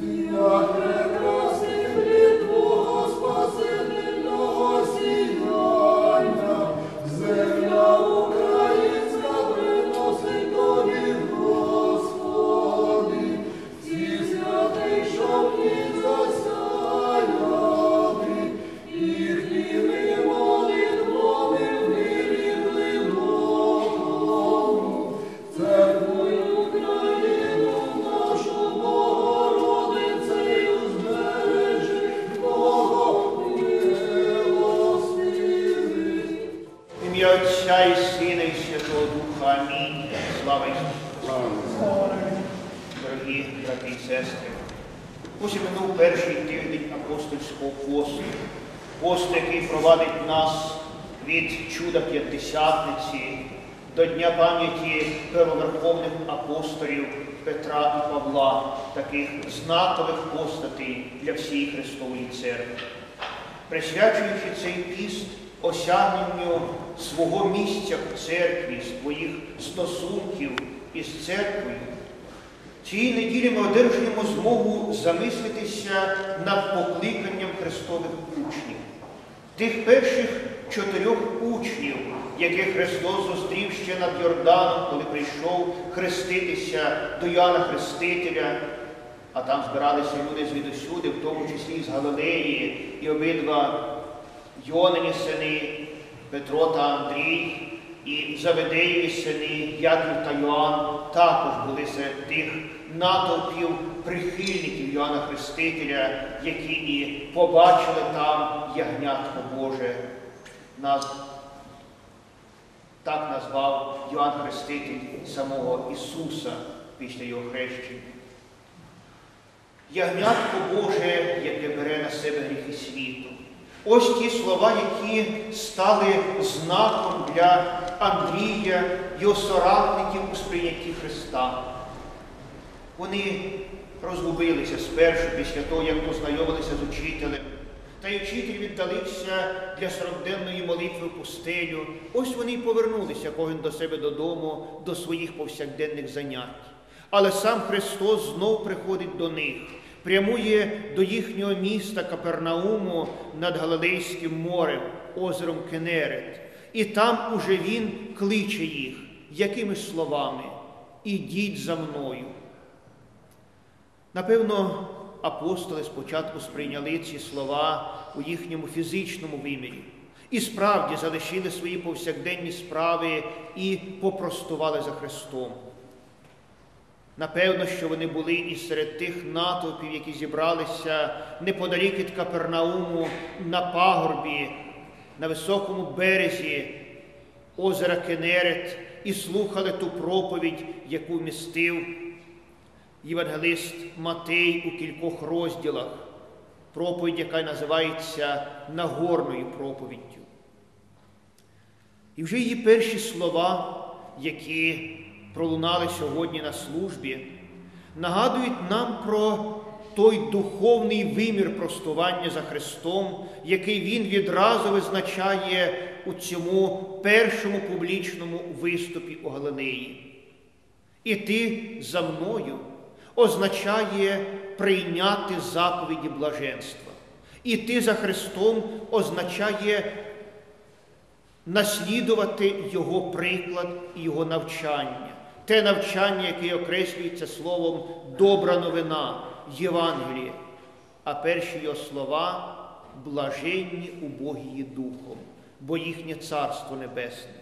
Як Слава Ісусу. Дорогі брати і сестри, ось минув перший тиждень апостольського посту. Пост, який провадить нас від чуда П'ятдесятниці до Дня пам'яті первоверховних апостолів Петра і Павла, таких знакових постатей для всієї Христової церкви присвячуючи цей піст осягненню свого місця в церкві, своїх стосунків із церквою, цієї неділі ми одержуємо змогу замислитися над покликанням Христових учнів, тих перших чотирьох учнів, яких Христос зустрів ще над Йорданом, коли прийшов хреститися до Яна Хрестителя. А там збиралися люди звідусюди, в тому числі з Галилеї, і обидва Йонині сини, Петро та Андрій, і Заведеєві сини, Яків та Йоанн, також були серед тих натовпів прихильників Йоанна Хрестителя, які і побачили там ягнятко Боже. Нас так назвав Йоанн Хреститель самого Ісуса після його хрещення. Ягнятко Боже, яке бере на себе гріхи світу. Ось ті слова, які стали знаком для Андрія, його соратників у сприйнятті Христа. Вони розгубилися спершу після того, як познайомилися з учителем. Та й учитель віддалився для сорокденної молитви в пустелю. Ось вони й повернулися кожен до себе додому, до своїх повсякденних занять. Але сам Христос знов приходить до них, прямує до їхнього міста Капернауму над Галилейським морем, озером Кенерет. І там уже Він кличе їх, якими словами? Ідіть за мною. Напевно, апостоли спочатку сприйняли ці слова у їхньому фізичному вимірі. І справді залишили свої повсякденні справи і попростували за Христом. Напевно, що вони були і серед тих натовпів, які зібралися неподалік від Капернауму на пагорбі, на високому березі озера Кенерет, і слухали ту проповідь, яку містив євангелист Матей у кількох розділах, проповідь, яка називається Нагорною проповіддю. І вже її перші слова, які пролунали сьогодні на службі, нагадують нам про той духовний вимір простування за Христом, який Він відразу визначає у цьому першому публічному виступі у Галилеї. Іти за мною означає прийняти заповіді блаженства. Іти за Христом означає наслідувати Його приклад і Його навчання, те навчання, яке окреслюється словом добра новина, Євангелія, а перші його слова блаженні убогії духом, бо їхнє Царство Небесне.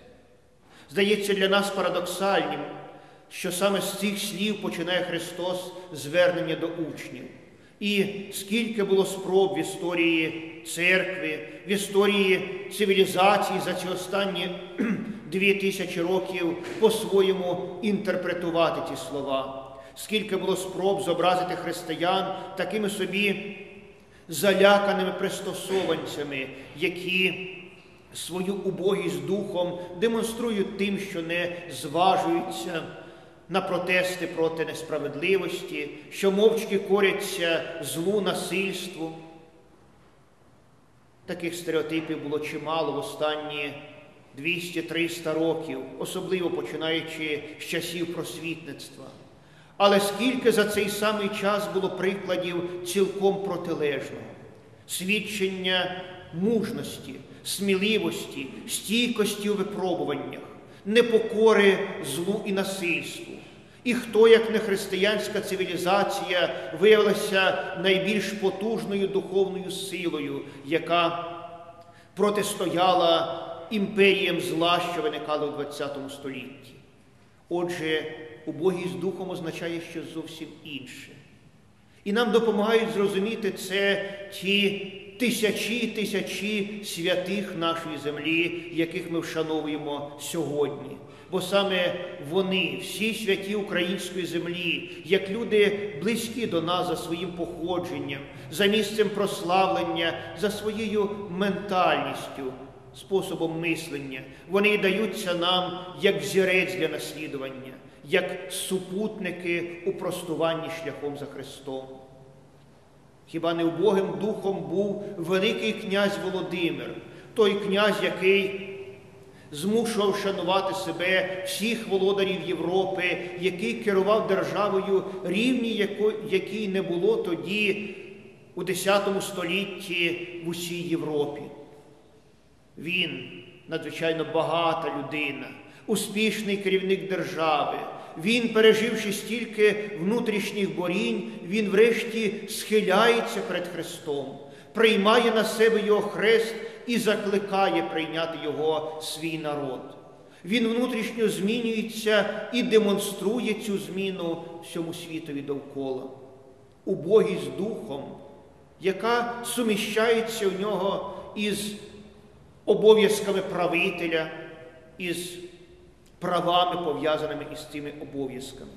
Здається, для нас парадоксальним, що саме з цих слів починає Христос звернення до учнів. І скільки було спроб в історії церкви, в історії цивілізації за ці останні дві тисячі років по-своєму інтерпретувати ті слова, скільки було спроб зобразити християн такими собі заляканими пристосованцями, які свою убогість духом демонструють тим, що не зважуються на протести проти несправедливості, що мовчки коряться злу насильству. Таких стереотипів було чимало в останні 200-300 років, особливо починаючи з часів просвітництва. Але скільки за цей самий час було прикладів цілком протилежного, свідчення мужності, сміливості, стійкості у випробуваннях, непокори злу і насильству. І хто, як не християнська цивілізація, виявилася найбільш потужною духовною силою, яка протистояла імперіям зла, що виникали у ХХ столітті. Отже, убогість духом означає щось зовсім інше. І нам допомагають зрозуміти це ті тисячі тисячі святих нашої землі, яких ми вшановуємо сьогодні. Бо саме вони, всі святі української землі, як люди близькі до нас за своїм походженням, за місцем прославлення, за своєю ментальністю, способом мислення, вони даються нам як взірець для наслідування, як супутники у простуванні шляхом за Христом. Хіба не убогим духом був великий князь Володимир, той князь, який змушував шанувати себе всіх володарів Європи, який керував державою рівні, якій не було тоді у X столітті в усій Європі. Він надзвичайно багата людина, успішний керівник держави. Він, переживши стільки внутрішніх борінь, він врешті схиляється перед Христом, приймає на себе його хрест і закликає прийняти його свій народ. Він внутрішньо змінюється і демонструє цю зміну всьому світові довкола. Убогість духом, яка суміщається у нього із обов'язками правителя, із правами, пов'язаними із цими обов'язками.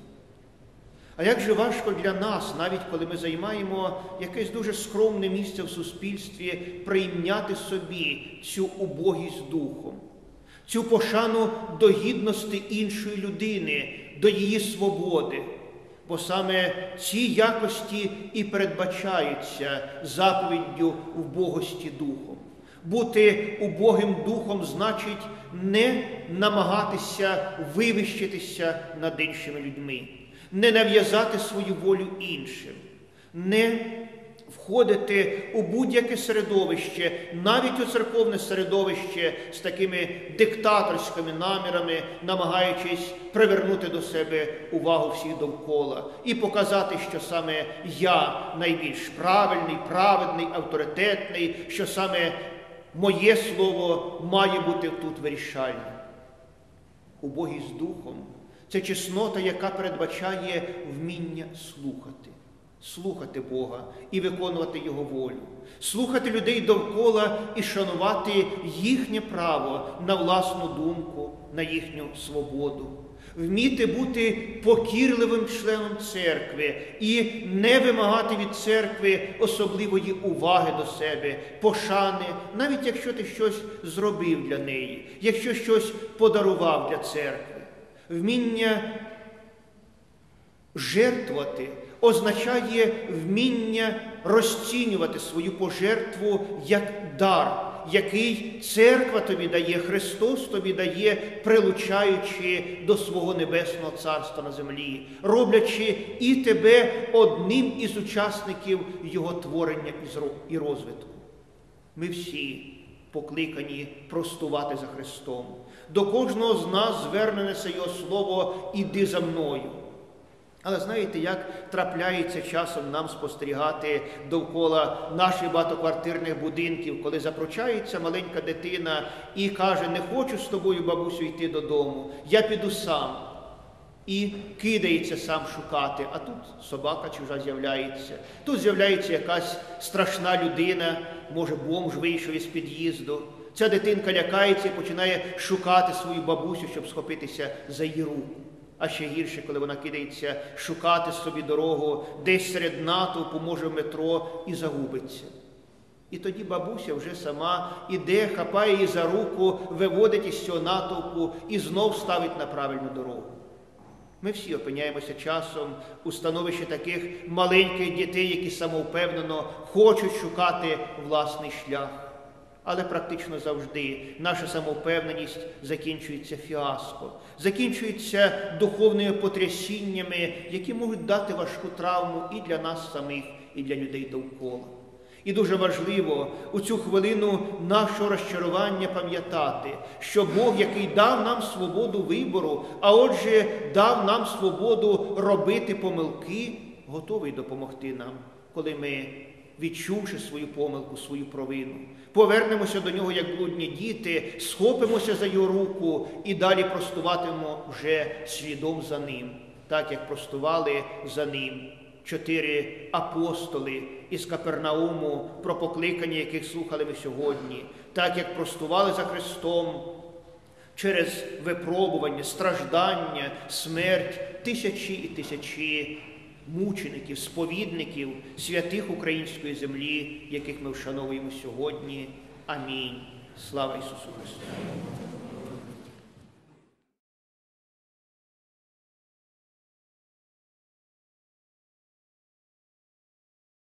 А як же важко для нас, навіть коли ми займаємо якесь дуже скромне місце в суспільстві, прийняти собі цю убогість духом, цю пошану до гідності іншої людини, до її свободи. Бо саме ці якості і передбачаються заповіддю вбогості духом. Бути убогим духом значить не намагатися вивищитися над іншими людьми, не нав'язати свою волю іншим, не входити у будь-яке середовище, навіть у церковне середовище з такими диктаторськими намірами, намагаючись привернути до себе увагу всіх довкола і показати, що саме я найбільш правильний, праведний, авторитетний, що саме моє слово має бути тут вирішальним. Убогість духом це чеснота, яка передбачає вміння слухати, слухати Бога і виконувати Його волю, слухати людей довкола і шанувати їхнє право на власну думку, на їхню свободу вміти бути покірливим членом церкви і не вимагати від церкви особливої уваги до себе, пошани, навіть якщо ти щось зробив для неї, якщо щось подарував для церкви. Вміння жертвувати означає вміння розцінювати свою пожертву як дар який церква тобі дає, Христос тобі дає, прилучаючи до свого Небесного Царства на землі, роблячи і тебе одним із учасників Його творення і розвитку. Ми всі покликані простувати за Христом. До кожного з нас звернеться Його Слово Іди за мною. Але знаєте, як трапляється часом нам спостерігати довкола наших багатоквартирних будинків, коли запрочається маленька дитина і каже, не хочу з тобою, бабусю, йти додому, я піду сам. І кидається сам шукати, а тут собака чужа з'являється. Тут з'являється якась страшна людина, може, бомж вийшов із під'їзду. Ця дитинка лякається і починає шукати свою бабусю, щоб схопитися за її руку а ще гірше, коли вона кидається шукати собі дорогу десь серед натовпу, може в метро і загубиться. І тоді бабуся вже сама іде, хапає її за руку, виводить із цього натовпу і знов ставить на правильну дорогу. Ми всі опиняємося часом у становищі таких маленьких дітей, які самовпевнено хочуть шукати власний шлях. Але практично завжди наша самовпевненість закінчується фіаско, закінчується духовними потрясіннями, які можуть дати важку травму і для нас самих, і для людей довкола. І дуже важливо у цю хвилину нашого розчарування пам'ятати, що Бог, який дав нам свободу вибору, а отже, дав нам свободу робити помилки, готовий допомогти нам, коли ми, відчувши свою помилку, свою провину, повернемося до нього, як блудні діти, схопимося за його руку і далі простуватимемо вже слідом за ним, так як простували за ним чотири апостоли із Капернауму, про покликання яких слухали ми сьогодні, так як простували за Христом через випробування, страждання, смерть тисячі і тисячі мучеників, сповідників, святих української землі, яких ми вшановуємо сьогодні. Амінь. Слава Ісусу Христу!